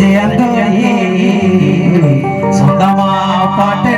ஜெயந்தோரி சொந்தமா பாட்டு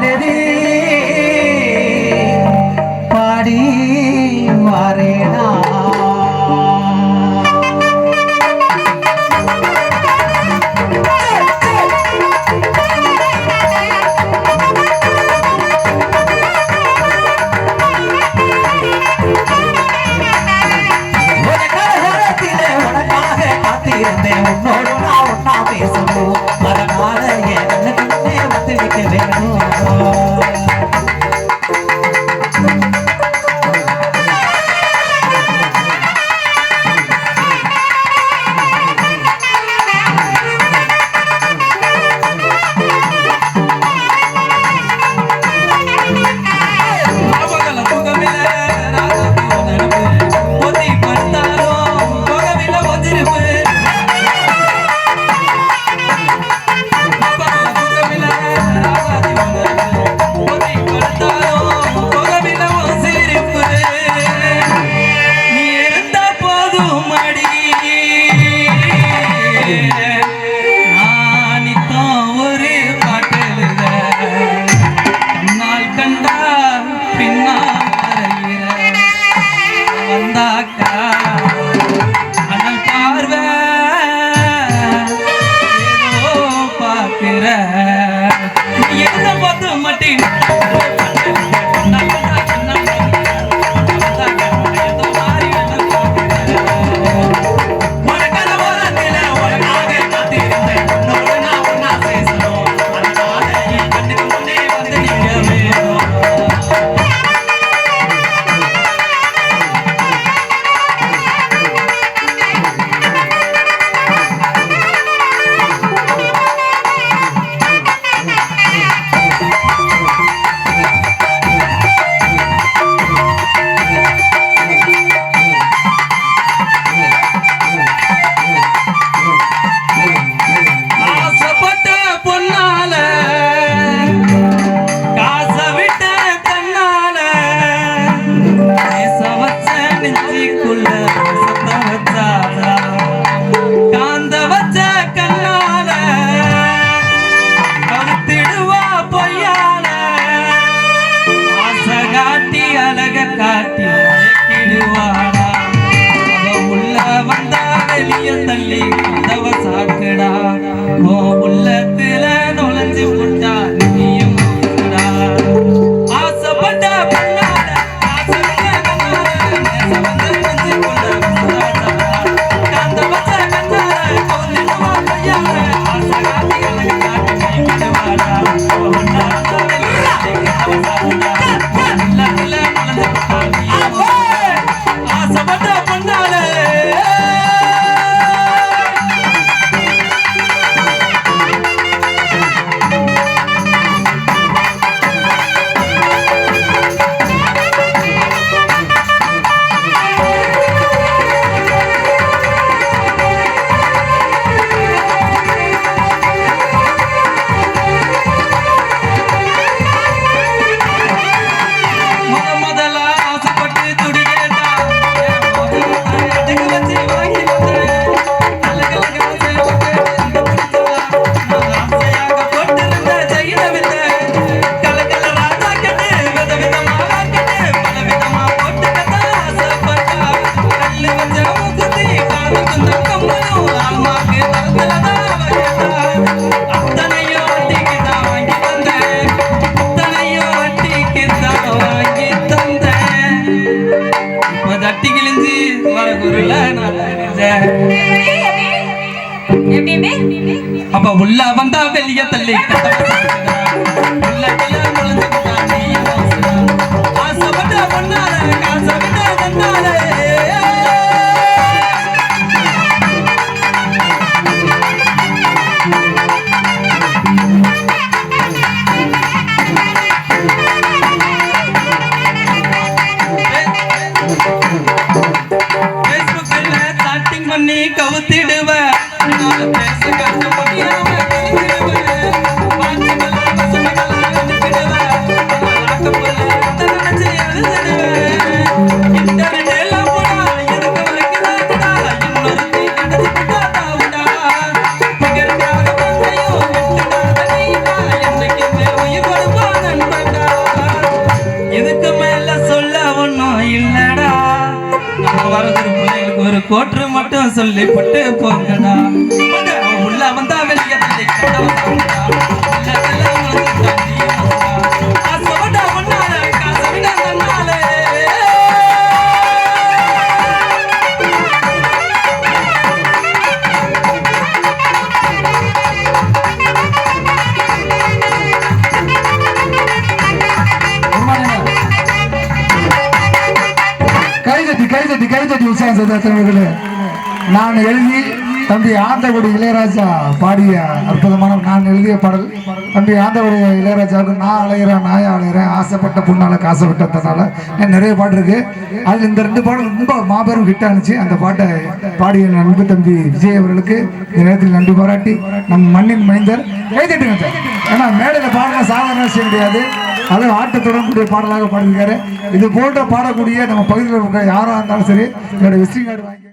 காக்கா அனல் பார்வை ஏதோ பார்க்கிற. என்ன பார்த்து மாட்டேன் வெளிய தள்ளி அவ உள்ள வந்தா வெளிய தள்ளி போற்று மட்டும் சொல்லிவிட்டு போங்கடா. கைதட்டி கைதட்டி உற்சாகம் செய்தவர்களே நான் எழுதி தம்பி ஆந்தகுடி இளையராஜா பாடிய அற்புதமான நான் எழுதிய பாடல். தம்பி ஆந்தகுடி இளையராஜாவுக்கு நான் அலைகிறேன் நாயா அலைகிறேன் ஆசைப்பட்ட புண்ணால காசைப்பட்டதுனால நிறைய பாட்டு இருக்கு. அதில் இந்த ரெண்டு பாடல் ரொம்ப மாபெரும் ஹிட் ஆனிச்சு. அந்த பாட்டை பாடிய நண்பு தம்பி விஜய் அவர்களுக்கு இந்த நேரத்தில் நன்றி பாராட்டி நம் மண்ணின் மைந்தர். கைதட்டுங்க சார். ஏன்னா மேடையில் பாடின சாதாரண விஷயம் கிடையாது. அதுவும் ஆட்டத்துடன் கூடிய பாடலாக பாடியிருக்காரு. இது போன்ற பாடக்கூடிய நம்ம பகுதியில் இருக்க யாராக இருந்தாலும் சரி என்னோட விசிட்டிங் கார்டு வாங்கி